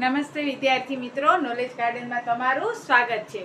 નમસ્તે વિદ્યાર્થી મિત્રો નોલેજ ગાર્ડનમાં તમારું સ્વાગત છે.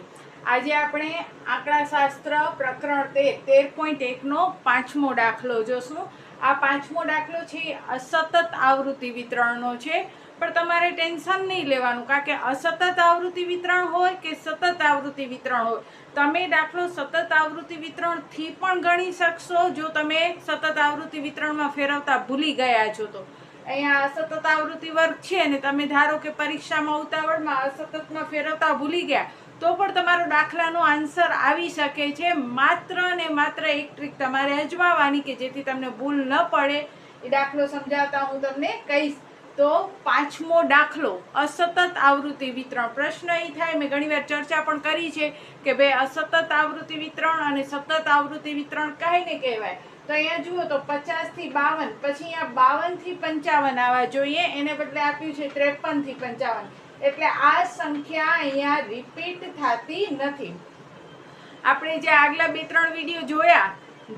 આજે આપણે આંકડાશાસ્ત્ર પ્રકરણ તેર તેર પોઈન્ટ એકનો પાંચમો દાખલો જોશું. આ પાંચમો દાખલો છે અસતત આવૃત્તિ વિતરણનો છે. પણ તમારે ટેન્શન નહીં લેવાનું, કારણ કે અસતત આવૃત્તિ વિતરણ હોય કે સતત આવૃત્તિ વિતરણ હોય? તમે દાખલો સતત આવૃત્તિ વિતરણથી પણ ગણી શકશો, જો તમે સતત આવૃત્તિ વિતરણમાં ફેરવતા ભૂલી ગયા છો તો. અહીંયા અસતત આવૃત્તિ વર્ગ છે ને તમે ધારો કે પરીક્ષામાં ઉતાવળમાં અસતતમાં ફેરવતા ભૂલી ગયા, તો પણ તમારો દાખલાનો આન્સર આવી શકે છે. માત્ર ને માત્ર એક ટ્રીક તમારે અજમાવાની કે જેથી તમને ભૂલ ન પડે. એ દાખલો સમજાવતા હું તમને કહીશ. તો પાંચમો દાખલો, અસતત આવૃત્તિ વિતરણ. પ્રશ્ન એ થાય, મેં ઘણીવાર ચર્ચા પણ કરી છે કે ભાઈ અસતત આવૃત્તિ વિતરણ અને સતત આવૃત્તિ વિતરણ કાંઈને કહેવાય? તો અહીંયા જુઓ તો પચાસથી બાવન, પછી અહીંયા બાવનથી પંચાવન આવવા જોઈએ. એને બદલે આપ્યું છે ત્રેપનથી પંચાવન. એટલે આ સંખ્યા અહીંયા રિપીટ થતી નથી. આપણે જે આગલા બે ત્રણ વીડિયો જોયા,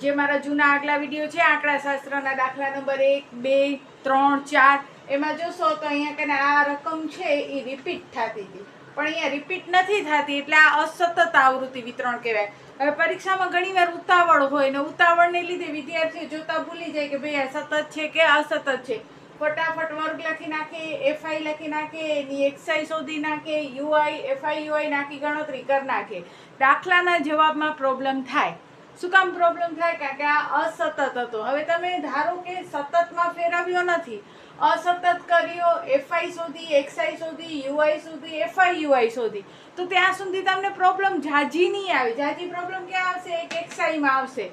જે મારા જૂના આગલા વીડિયો છે આંકડા શાસ્ત્રના દાખલા નંબર એક, બે, ત્રણ, ચાર એમાં જોશો તો અહીંયા કે આ રકમ છે એ રિપીટ થતી હતી. પણ અહીંયા રિપીટ નથી થતી, એટલે આ અસતત આવૃત્તિ વિતરણ કહેવાય. હવે પરીક્ષામાં ઘણીવાર ઉતાવળ હોય ને ઉતાવળને લીધે વિદ્યાર્થીઓ જોતા ભૂલી જાય કે ભાઈ આ સતત છે કે અસતત છે. ફટાફટ વર્ગ લખી નાખે એફઆઈ લખી નાખે, એની એક્સાઈ શોધી નાખે યુઆઈ એફઆઈ યુઆઈ નાખી ગણતરી કરી નાખે. દાખલાના જવાબમાં પ્રોબ્લેમ થાય. શું કામ પ્રોબ્લેમ થાય? કે આ અસતત હતો. હવે તમે ધારો કે સતતમાં ફેરવ્યો નથી. અસતત કર્યો એફઆઈ શોધી એક્સઆઈ શોધી યુઆઈ શોધી એફઆઈ યુઆઈ શોધી. તો ત્યાં સુધી તમને પ્રોબ્લેમ જાજી નહીં આવે. જાજી પ્રોબ્લેમ ક્યાં આવશે? એક એક્સઆઈમાં આવશે.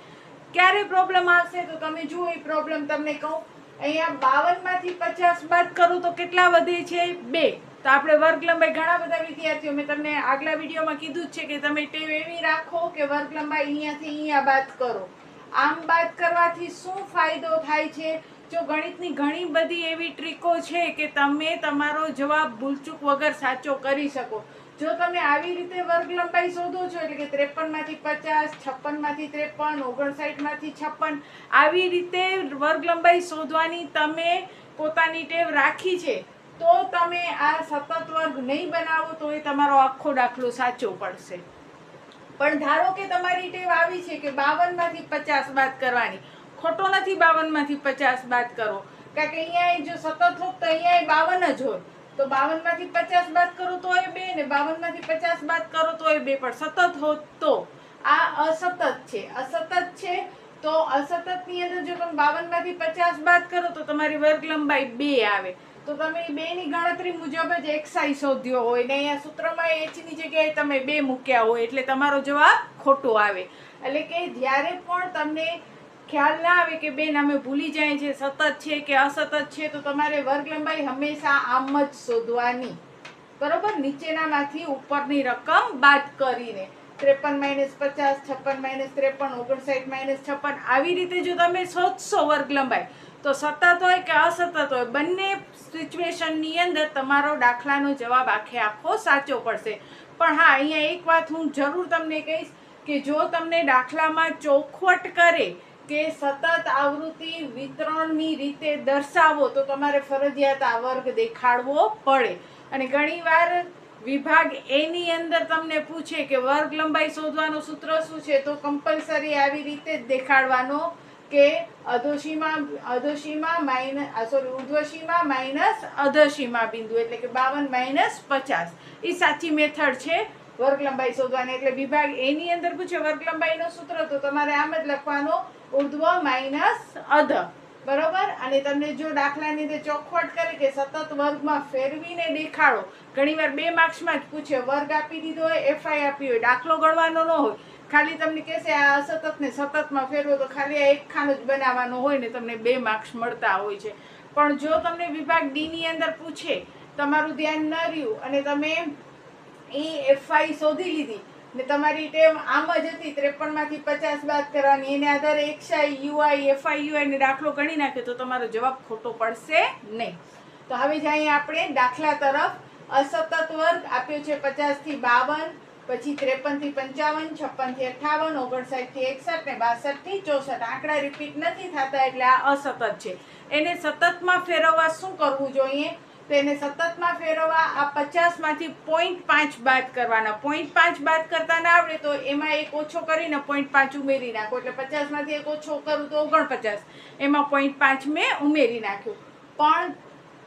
ક્યારે પ્રોબ્લેમ આવશે? તો તમે જુઓ એ પ્રોબ્લેમ તમને કહું. અહીંયા બાવનમાંથી પચાસ બાદ કરું તો કેટલા વધે છે? બે. તો આપણે વર્ગ લંબાઈ ઘણા બધા વિદ્યાર્થીઓ, મેં તમને આગલા વિડીયોમાં કીધું જ છે કે તમે ટેવ એવી રાખો કે વર્ગ લંબાઈ અહીંયાથી અહીંયા બાદ કરો. આમ બાદ કરવાથી શું ફાયદો થાય છે? જો ગણિતની ઘણી બધી એવી ટ્રીકો છે કે તમે તમારો જવાબ ભૂલચૂક વગર સાચો કરી શકો. જો તમે આવી રીતે વર્ગ લંબાઈ શોધો છો, એટલે કે ત્રેપનમાંથી પચાસ, છપ્પનમાંથી ત્રેપન, ઓગણસાઠમાંથી છપ્પન, આવી રીતે વર્ગ લંબાઈ શોધવાની તમે પોતાની ટેવ રાખી છે. તો તમે આ સતત વર્ગ નહીં બનાવો તો એ તમારો આખો દાખલો સાચો પડશે. પણ ધારો કે તમારી ટેવ આવી છે કે બાવનમાંથી પચાસ બાદ કરવાની. ખોટો નથી બાવનમાંથી પચાસ બાદ કરો. કારણ કે અહીંયા જો સતત હોત તો અહીંયા બાવન જ હોત. તો બાવનમાંથી પચાસ બાદ કરો તો એ બે ને બાવનમાંથી પચાસ બાદ કરો તો એ બે. પણ સતત હોત તો આ અસતત છે. અસતત છે તો અસતતની અંદર જો તમે બાવનમાંથી પચાસ બાદ કરો તો તમારી વર્ગ લંબાઈ બે આવે. તો તમે બે ની ગણતરી મુજબ જ એક્સાઈ શોધ્યો હોય ને અહીંયા સૂત્રમાં એચની જગ્યાએ તમે બે મૂક્યા હોય એટલે તમારો જવાબ ખોટો આવે. એટલે કે જ્યારે પણ તમને ખ્યાલ ના આવે કે બેન, અમે ભૂલી જાય છે, સતત છે કે અસતત છે, તો તમારે વર્ગ લંબાઈ હંમેશા આમ જ શોધવાની. બરોબર? નીચેનામાંથી ઉપરની રકમ બાદ કરીને. ત્રેપન માઇનસ પચાસ, છપ્પન માઇનસ ત્રેપન, ઓગણસાઠ માઇનસ છપ્પન, આવી રીતે જો તમે શોધશો વર્ગ લંબાઈ તો સતત હોય કે અસતત હોય, બંને સિચ્યુએશનની અંદર તમારો દાખલાનો જવાબ આખે આખો સાચો પડશે. પણ હા, અહીંયા એક વાત હું જરૂર તમને કહીશ કે જો તમને દાખલામાં ચોખવટ કરે કે સતત આવૃત્તિ વિતરણની રીતે દર્શાવો, તો તમારે ફરજિયાત આ વર્ગ દેખાડવો પડે. અને ઘણીવાર વિભાગ એની અંદર તમને પૂછે કે વર્ગ લંબાઈ શોધવાનું સૂત્ર શું છે, તો કમ્પલસરી આવી રીતે જ દેખાડવાનો કે અધોશીમાં અધોશીમાં માઇનસ સોરી ઉર્ધ્વશીમાં માઇનસ અધોશીમાં બિંદુ, એટલે કે બાવન માઇનસ પચાસ. એ સાચી મેથડ છે વર્ગ લંબાઈ શોધવાની. એટલે વિભાગ એની અંદર પૂછે વર્ગ લંબાઈનો સૂત્ર, તો તમારે આમ જ લખવાનો, ઉર્ધ્વ માઇનસ અધ. બરોબર? અને તમને જો દાખલાની અંદર ચોખવટ કરે કે સતત વર્ગમાં ફેરવીને દેખાડો. ઘણીવાર બે માર્ક્સમાં જ પૂછે, વર્ગ આપી દીધો હોય એફઆઈ આપી હોય, દાખલો ગણવાનો ન હોય. ખાલી તમને કહેશે આ સતત ને સતતમાં ફેરવો તો ખાલી આ એક ખાનું જ બનાવવાનો હોય ને તમને બે માર્ક્સ મળતા હોય છે. પણ જો તમને વિભાગ ડીની અંદર પૂછે, તમારું ધ્યાન ન રહ્યું અને તમે એ એફઆઈ શોધી લીધી ને તમારી ટેમ આમ જ હતી, ત્રેપનમાંથી પચાસ બાદ કરવાની, એને આધારે એકસાઈ યુઆઈ એફઆઈ યુઆઈને દાખલો ગણી નાખે તો તમારો જવાબ ખોટો પડશે નહીં. તો હવે જઈએ આપણે દાખલા તરફ અસતત વર્ગ આપ્યો છે પચાસથી બાવન પછી ત્રેપનથી પંચાવન છપ્પનથી અઠાવન ઓગણસાઠથી એકસઠ ને બાસઠથી ચોસઠ. આંકડા રિપીટ નથી થતા એટલે આ અસતત છે. એને સતતમાં ફેરવવા શું કરવું જોઈએ? તો એને સતતમાં ફેરવવા આ પચાસમાંથી પોઈન્ટ પાંચ બાદ કરવાના. પોઈન્ટ પાંચ બાદ કરતા ના આવડે તો એમાં એક ઓછો કરીને પોઈન્ટ પાંચ ઉમેરી નાખો. એટલે પચાસમાંથી એક ઓછો કરું તો ઓગણપચાસ. એમાં પોઈન્ટ પાંચ મેં ઉમેરી નાખ્યું. પણ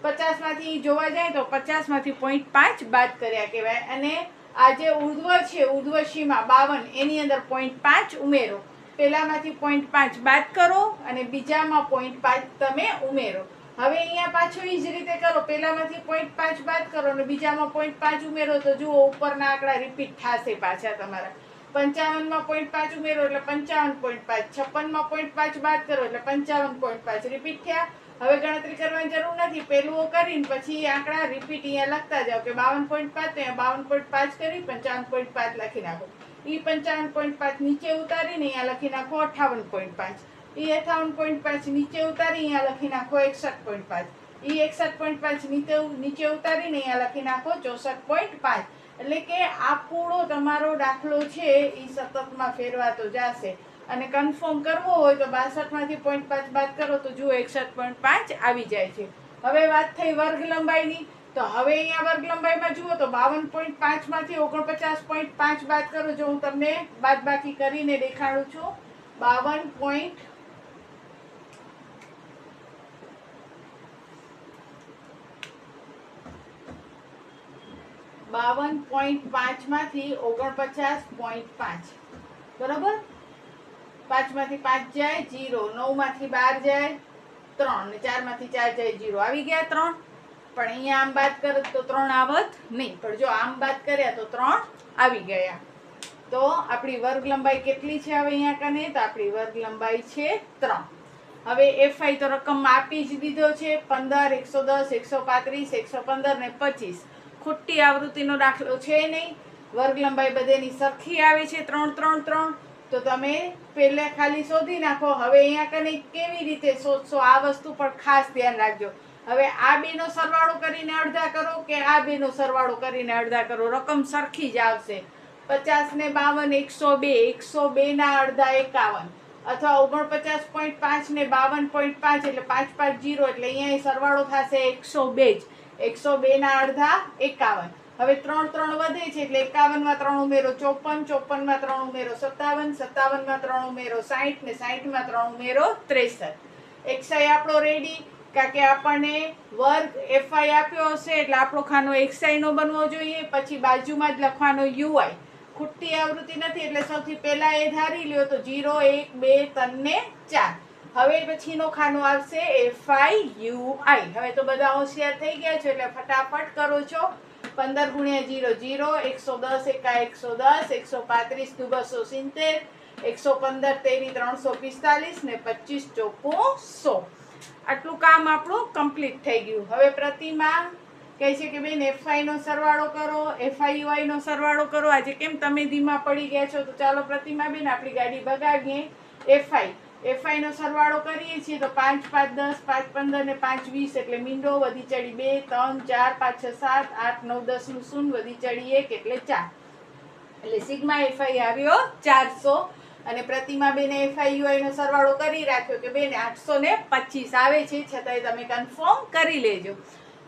પચાસમાંથી જોવા જાય તો પચાસમાંથી પોઈન્ટ પાંચ બાદ કર્યા કહેવાય. અને આ જે ઉર્ધ્વ છે, ઉર્ધ્વ સીમા બાવન, એની અંદર પોઈન્ટ પાંચ ઉમેરો. પહેલામાંથી પોઈન્ટ પાંચ બાદ કરો અને બીજામાં પોઈન્ટ પાંચ તમે ઉમેરો. હવે અહીંયા પાછું એ જ રીતે કરો. પહેલામાંથી પોઈન્ટ પાંચ બાદ કરો અને બીજામાં પોઈન્ટ પાંચ ઉમેરો. તો જુઓ, ઉપરના આંકડા રિપીટ થશે પાછા તમારા. પંચાવનમાં પોઈન્ટ પાંચ ઉમેરો એટલે પંચાવન પોઈન્ટ પાંચ. છપ્પનમાં પોઈન્ટ પાંચ બાદ કરો એટલે પંચાવન પોઈન્ટ પાંચ. રિપીટ થયા. હવે ગણતરી કરવાની જરૂર નથી. પેલું કરીને પછી આંકડા રિપીટ અહીંયા લખતા જાઓ કે બાવન પોઈન્ટ પાંચ તો અહીંયા બાવન પોઈન્ટ પાંચ કરી પંચાવન પોઈન્ટ પાંચ લખી નાખો. એ પંચાવન પોઈન્ટ પાંચ નીચે ઉતારીને અહીંયા લખી નાખો અઠાવન પોઈન્ટ પાંચ. એ અઠાવન પોઈન્ટ પાંચ નીચે ઉતારી અહીંયા લખી નાખો એકસઠ પોઈન્ટ પાંચ. એ એકસઠ પોઈન્ટ પાંચ નીચે નીચે ઉતારીને અહીંયા લખી નાખો ચોસઠ પોઈન્ટ પાંચ. એટલે કે આ પૂરો તમારો દાખલો છે એ સતતમાં ફેરવાતો જશે. અને કન્ફર્મ કરવો હોય તો બાસઠમાંથી પોઈન્ટ પાંચ બાદ કરો તો જુઓ એકસઠ પોઈન્ટ પાંચ આવી જાય છે. હવે વાત થઈ વર્ગ લંબાઈની, તો હવે અહીંયા વર્ગ લંબાઈમાં જુઓ તો બાવન પોઈન્ટ પાંચમાંથી ઓગણપચાસ પોઈન્ટ પાંચ બાદ કરો. જો હું તમને બાદ બાકી કરીને દેખાડું છું, બાવન પોઈન્ટ બાવન પોઈન્ટ પાંચમાંથી ઓગણપચાસ પોઈન્ટ પાંચ. બરોબર? પાંચમાંથી પાંચ જાય, જીરો નવમાંથી બાર જાય, ત્રણ ને ચારમાંથી ચાર જાય, જીરો. આવી ગયા ત્રણ. પણ અહીંયા આમ બાદ કરે તો ત્રણ આવત નહીં. પણ જો આમ બાદ કર્યા તો ત્રણ આવી ગયા. તો આપણી વર્ગ લંબાઈ કેટલી છે હવે અહીંયા કને? તો આપણી વર્ગ લંબાઈ છે ત્રણ. હવે એફઆઈ તો રકમ આપી જ દીધો છે પંદર, એકસો દસ, એકસો પાંત્રીસ, એકસો પંદર ને પચીસ. ખોટી આવૃત્તિનો દાખલો છે નહીં. વર્ગ લંબાઈ બધેની સરખી આવે છે. ત્રણ ત્રણ ત્રણ. તો તમે પહેલે ખાલી શોધી નાખો. હવે અહીંયા કને કેવી રીતે શોધશો? આ વસ્તુ પર ખાસ ધ્યાન રાખજો. હવે આ બેનો સરવાળો કરીને અડધા કરો કે આ બેનો સરવાળો કરીને અડધા કરો? રકમ સરખી જ આવશે. પચાસ ને બાવન, એકસો બે. એકસો બેના અડધા એકાવન. અથવા ઓગણપચાસ પોઈન્ટ પાંચ ને બાવન પોઈન્ટ પાંચ એટલે પાંચ પાંચ જીરો એટલે અહીંયા સરવાળો થશે એકસો બે જ. એકસો બેના અડધા એકાવન. હવે ત્રણ ત્રણ વધે છે એટલે એકાવનમાં ત્રણ ઉમેરો, ચોપન, ચોપનમાં ત્રણ ઉમેરો, સત્તાવન, સત્તાવનમાં ત્રણ ઉમેરો, સાહીઠ ને સાહીઠમાં ત્રણ ઉમેરો, ત્રેસઠ. એક્સાઈ આપણો રેડી કારણ કે આપણને વર્ગ એફઆઈ આપ્યો હશે, એટલે આપણો ખાનો એક્સાઈ નો બનવો જોઈએ, પછી બાજુમાં જ લખવાનો યુઆઈ ખુટ્ટી આવૃત્તિ નથી, એટલે સૌથી પહેલાં એ ધારી લ્યો તો જીરો, એક, બે, ત્રણ ને ચાર. હવે પછીનો ખાનો આવશે એફઆઈ યુઆઈ હવે તો બધા હોશિયાર થઈ ગયા છો, એટલે ફટાફટ કરો છો. પંદર ગુણ્યા જીરો જીરો, એકસો દસ એકા એકસો દસ, એકસો પાંત્રીસ દુ બસો સિત્તેર, એકસો પંદર તેરી ત્રણસો પિસ્તાલીસ ને પચીસ ચોખ્ખું સો. આટલું કામ આપણું કમ્પ્લીટ થઈ ગયું. હવે પ્રતિમા કહે છે કે બેન એફઆઈનો સરવાળો કરો એફઆઈયુઆઈનો સરવાળો કરો. આજે કેમ તમે ધીમા પડી ગયા છો? તો ચાલો પ્રતિમા બેન, આપણી ગાડી બગાડીએ. એફઆઈ એફઆઈ નો સરવાળો કરીએ છીએ તો પાંચ પાંચ, દસ, પાંચ, પંદર ને પાંચ, વીસ એટલે મીંડો, વધી ચડી બે, ત્રણ, ચાર, પાંચ, છ, સાત, આઠ, નવ, દસનું શૂન્ય વધી ચડી એક એટલે ચાર. એટલે સિગ્મા એફઆઈ આવ્યો ચારસો અને પ્રતિમા બેને એફઆઈયુઆઈ નો સરવાળો કરી રાખ્યો કે બેને આઠસો ને પચીસ. આવે છે, છતાંય તમે કન્ફર્મ કરી લેજો.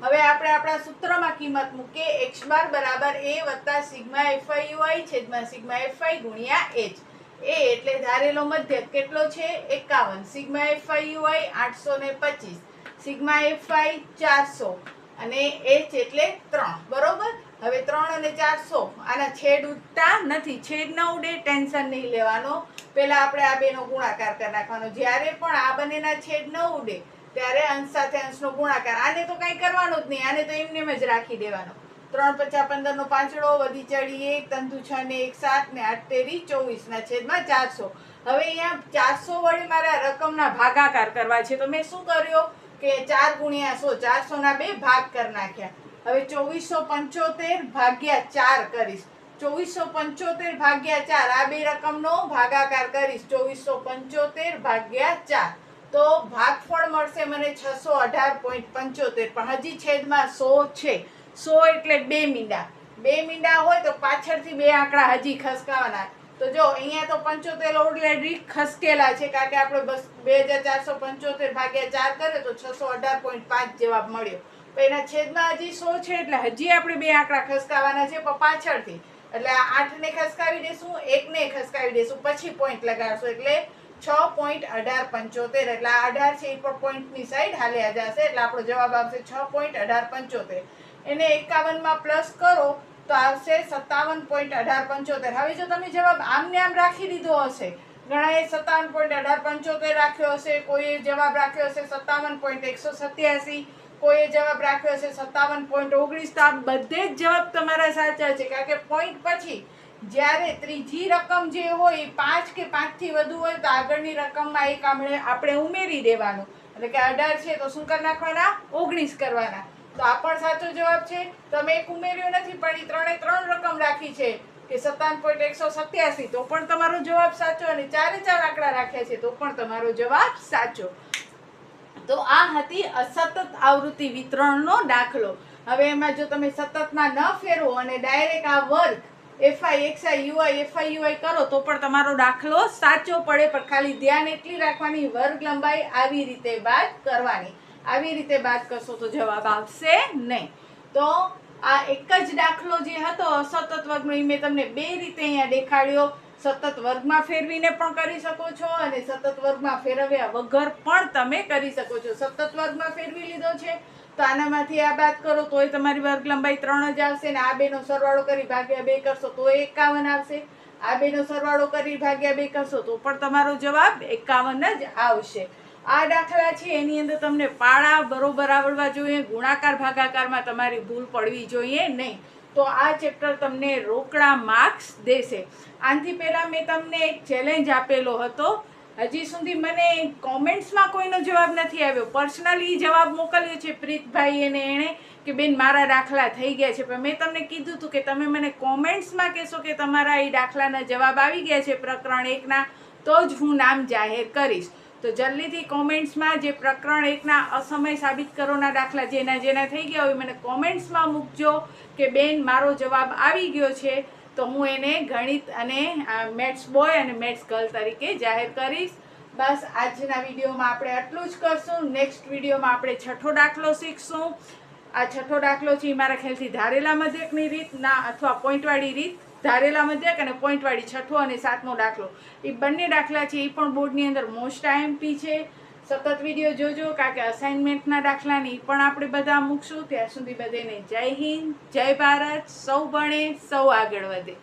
હવે આપણે આપણા સૂત્રમાં કિંમત મૂકીએ. એક્સ બાર બરાબર એ વત્તા sigma F I U I છેદમાં સિગ્મા એફઆઈ ગુણ્યા એચ એ એટલે ધારેલો મધ્યક કેટલો છે? એકાવન. સિગ્મા એફઆઈ યુઆઈ આઠસો ને પચીસ. સિગ્મા એફઆઈ ચારસો. અને એચ એટલે ત્રણ. બરોબર? હવે ત્રણ અને ચારસો. આના છેદ ઉડતા નથી. છેદ ન ઉડે, ટેન્શન નહીં લેવાનો. પહેલાં આપણે આ બેનો ગુણાકાર કરી નાખવાનો. જ્યારે પણ આ બંનેના છેદ ન ઉડે, ત્યારે અંશ સાથે અંશનો ગુણાકાર. આને તો કંઈ કરવાનો જ નહીં. આને તો એમને જ રાખી દેવાનો. ત્રણ પચાસ પંદર નો પાંચડો, વધી ચડી એક, તંતુ છ ને એક સાત ને આઠ તેરી ચોવીસ ના છેદમાં ચારસો. હવે અહીંયા ચારસો વડે મારા રકમના ભાગાકાર કરવા છે. તો મેં શું કર્યો કે ચાર ગુણ્યા સો ચારસો ના બે ભાગ કરી નાખ્યા. હવે ચોવીસો પંચોતેર ભાગ્યા ચાર કરીશ. ચોવીસો પંચોતેર ભાગ્યા ચાર, આ બે રકમનો ભાગાકાર કરીશ. ચોવીસો પંચોતેર ભાગ્યા ચાર. તો ભાગફળ મળશે મને છસો અઢાર પોઈન્ટ પંચોતેર, પણ હજી છેદમાં સો છે. સો એટલે બે મીંડા. બે મીંડા હોય તો પાછળથી બે આંકડા હજી ખસકાવાના. તો જો, અહીંયા તો પંચોતેર ઓલરેડી ખસકેલા છે, કારણ કે આપણે બસ બે હજાર ચારસો પંચોતેર ભાગ્યા ચાર કરે તો છસો અઢાર પોઈન્ટ પાંચ જવાબ મળ્યો. તો એના છેદમાં હજી સો છે, એટલે હજી આપણે બે આંકડા ખસકાવાના છે, પણ પાછળથી. એટલે આઠને ખસકાવી દેશું, એકને ખસકાવી દેશું, પછી પોઈન્ટ લગાડશું, એટલે છ પોઈન્ટ અઢાર પંચોતેર. એટલે આ અઢાર છે, એ પણ પોઈન્ટની સાઈડ હાલ્યા જશે, એટલે આપણો જવાબ આવશે છ પોઈન્ટ અઢાર પંચોતેર. એને એકાવનમાં પ્લસ કરો તો આવશે સત્તાવન પોઈન્ટ અઢાર પંચોતેર. હવે જો તમે જવાબ આમને આમ રાખી દીધો હશે, ઘણાએ સત્તાવન પોઈન્ટ અઢાર પંચોતેર રાખ્યો હશે, કોઈએ જવાબ રાખ્યો હશે સત્તાવન પોઈન્ટ એકસો સત્યાસી, કોઈએ જવાબ રાખ્યો હશે સત્તાવન પોઈન્ટ ઓગણીસ. તો આ બધે જ જવાબ તમારા સાચા છે, કારણ કે પોઈન્ટ પછી જ્યારે ત્રીજી રકમ જે હોય પાંચ કે પાંચથી વધુ હોય તો આગળની રકમમાં એક આપણે આપણે ઉમેરી દેવાનું. એટલે કે અઢાર છે તો શું કરી નાખવાના? ઓગણીસ કરવાના. તો આ પણ સાચો જવાબ છે. તમે એક ઉમેર્યો નથી, પણ એ ત્રણે ત્રણ રકમ રાખી છે કે સત્તાવન પોઈન્ટ એકસો સત્યાસી. તો પણ તમારો જવાબ સાચો અને ચારે ચાર આંકડા રાખ્યા છે, તો પણ તમારો જવાબ સાચો. તો આ હતી અસતત આવૃત્તિ વિતરણનો દાખલો. હવે એમાં જો તમે સતતમાં ન ફેરવો અને ડાયરેક્ટ આ વર્ગ F I X I U I F I U I કરો, તો પણ તમારો દાખલો સાચો પડે, પણ ખાલી ધ્યાન એટલી રાખવાની, વર્ગ લંબાઈ આવી રીતે બાદ કરવાની. આવી રીતે બાદ કરશો તો જવાબ આવશે નહીં. તો આ એક જ દાખલો જે હતો, અસતત વર્ગનો મેં તમને બે રીતે અહીંયા દેખાડ્યો. સતત વર્ગમાં ફેરવીને પણ કરી શકો છો અને સતત વર્ગમાં ફેરવ્યા વગર પણ તમે કરી શકો છો. સતત વર્ગમાં ફેરવી લીધો છે. તો આનામાંથી આ બાદ કરો, તોય તમારી વર્ગ લંબાઈ ત્રણ જ આવશે ને આ બેનો સરવાળો કરી ભાગ્યા બે કરશો તો એકાવન આવશે. આ બેનો સરવાળો કરી ભાગ્યા બે કરશો, તો પણ તમારો જવાબ એકાવન જ આવશે. આ દાખલા છે, એની અંદર તમને પાળા બરોબર આવડવા જોઈએ, ગુણાકાર, ભાગાકારમાં તમારી ભૂલ પડવી જોઈએ નહીં. તો આ ચેપ્ટર તમને રોકડા માર્ક્સ દેશે. આનાથી પહેલાં મેં તમને એક ચેલેન્જ આપેલો હતો. હજી સુધી મને કોમેન્ટ્સમાં કોઈનો જવાબ નથી આવ્યો. પર્સનલી જવાબ મોકલ્યો છે પ્રીતભાઈ અને એણે કે બેન મારા દાખલા થઈ ગયા છે. પણ મેં તમને કીધું હતું કે તમે મને કોમેન્ટ્સમાં કહેશો કે તમારા એ દાખલાના જવાબ આવી ગયા છે પ્રકરણ એકના, તો જ હું નામ જાહેર કરીશ. તો જલ્દીથી કોમેન્ટ્સમાં જે પ્રકરણ એકના અસમય સાબિત કરોના દાખલા જેના જેના થઈ ગયા હોય, મને કોમેન્ટ્સમાં મૂકજો કે બેન, મારો જવાબ આવી ગયો છે. તો હું એને ગણિત અને મેથ્સ બોય અને મેથ્સ ગર્લ તરીકે જાહેર કરીશ. બસ આજના વિડીયોમાં આપણે આટલું જ કરશું. નેક્સ્ટ વિડીયોમાં આપણે છઠ્ઠો દાખલો શીખશું. આ છઠ્ઠો દાખલો છે એ મારા ખ્યાલથી ધારેલા મધ્યકની રીત ના અથવા પોઈન્ટવાળી રીત. ધારેલા મધ્યક અને પોઈન્ટવાળી છઠ્ઠો અને સાતમો દાખલો. એ બંને દાખલા છે, એ પણ બોર્ડની અંદર મોસ્ટ આઈએમપી છે. સતત વીડિયો જોજો, કારણ કે અસાઇનમેન્ટના દાખલાની પણ આપણે બધા મૂકશું. ત્યાં સુધી બધાને જય હિન્દ, જય ભારત, સૌ ભણે, સૌ આગળ વધે.